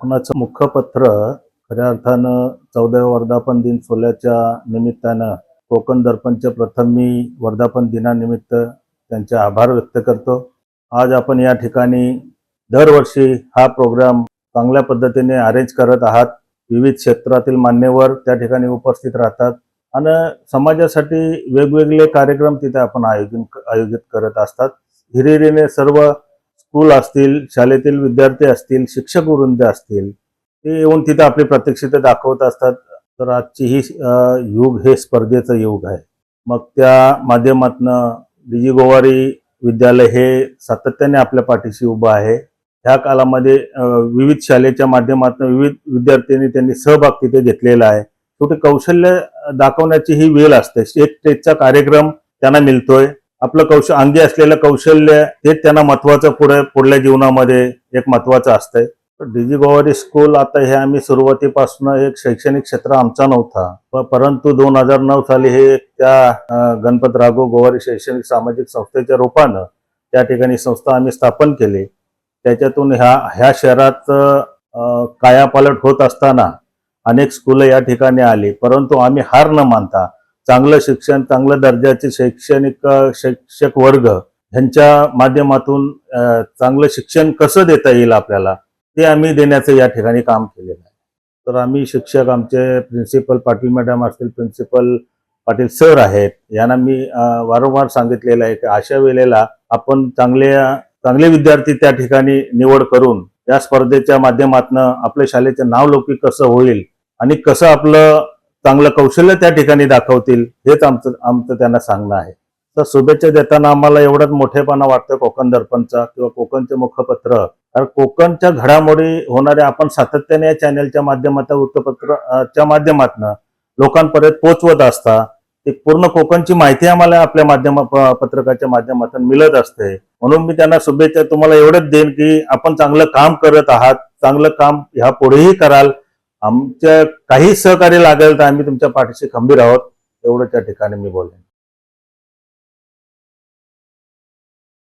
कोकणाचं मुखपत्र खऱ्या अर्थानं चौदाव्या वर्धापन दिन सोहळ्याच्या निमित्तानं कोकण दर्पणचे प्रथम मी वर्धापन दिनानिमित्त त्यांचे आभार व्यक्त करतो. आज आपण या ठिकाणी दरवर्षी हा प्रोग्राम चांगल्या पद्धतीने अरेंज करत आहात. विविध क्षेत्रातील मान्यवर त्या ठिकाणी उपस्थित राहतात आणि समाजासाठी वेगवेगळे कार्यक्रम तिथे आपण आयोजन आयोजित करत असतात. हिरिरीने सर्व स्कूल असतील शाळेतील विद्यार्थी असतील शिक्षक वृंद असतील ते येऊन तिथं आपली प्रात्यक्षिकं दाखवत असतात. तर आजची ही युग हे स्पर्धेचं युग आहे. मग त्या माध्यमातनं डीजी गोवारी विद्यालय हे सातत्याने आपल्या पाठीशी उभं आहे. ह्या कालामध्ये विविध शाळेच्या माध्यमातून विविध विद्यार्थ्यांनी त्यांनी सहभाग तिथे घेतलेला आहे. छोटे कौशल्य दाखवण्याची ही वेळ असते. एक स्टेजचा कार्यक्रम त्यांना मिळतोय. आपलं कौशल्य अंगी असलेलं कौशल्य हे त्यांना महत्वाचं पुढे पुढल्या जीवनामध्ये एक महत्वाचं असतंय. डीजी गोवारी स्कूल आता हे आम्ही सुरुवातीपासून एक शैक्षणिक क्षेत्र आमचा नव्हता. परंतु दोन हजार नऊ साली हे त्या गणपत राघव गोवारी शैक्षणिक सामाजिक संस्थेच्या रूपानं त्या ठिकाणी संस्था आम्ही स्थापन केली. त्याच्यातून ह्या ह्या शहरात कायापालट होत असताना अनेक स्कूल या ठिकाणी आली. परंतु आम्ही हार न मानता चांगलं शिक्षण चांगल्या दर्जाचे शैक्षणिक शिक्षक वर्ग ह्यांच्या माध्यमातून चांगलं शिक्षण कसं देता येईल आपल्याला ते आम्ही देण्याचं या ठिकाणी काम केलेलं आहे. तर आम्ही शिक्षक आमचे प्रिन्सिपल पाटील मॅडम असतील प्रिन्सिपल पाटील सर आहेत यांना मी वारंवार सांगितलेलं आहे की अशा वेळेला आपण चांगले चांगले विद्यार्थी त्या ठिकाणी निवड करून या स्पर्धेच्या माध्यमातून आपल्या शाळेचं नाव लौकिक कसं होईल आणि कसं आपलं चांगलं कौशल्य त्या ठिकाणी दाखवतील हेच आमचं आमचं त्यांना सांगणं आहे. तर शुभेच्छा देताना आम्हाला एवढाच मोठेपणा वाटतं कोकण दर्पणचा किंवा कोकणचे मुखपत्र. कारण कोकणच्या घडामोडी होणाऱ्या आपण सातत्याने या चॅनलच्या माध्यमातून वृत्तपत्राच्या माध्यमातनं माध्यमातून लोकांपर्यंत पोचवत असता ती पूर्ण कोकणची माहिती आम्हाला आपल्या माध्यम पत्रकाच्या माध्यमातून मिळत असते. म्हणून मी त्यांना शुभेच्छा तुम्हाला एवढंच देईन की आपण चांगलं काम करत आहात चांगलं काम ह्या पुढेही कराल. आमच्या काही सहकार्य लागेल तर आम्ही तुमच्या पाठीशी खंबीर आहोत. एवढं त्या ठिकाणी मी बोलेन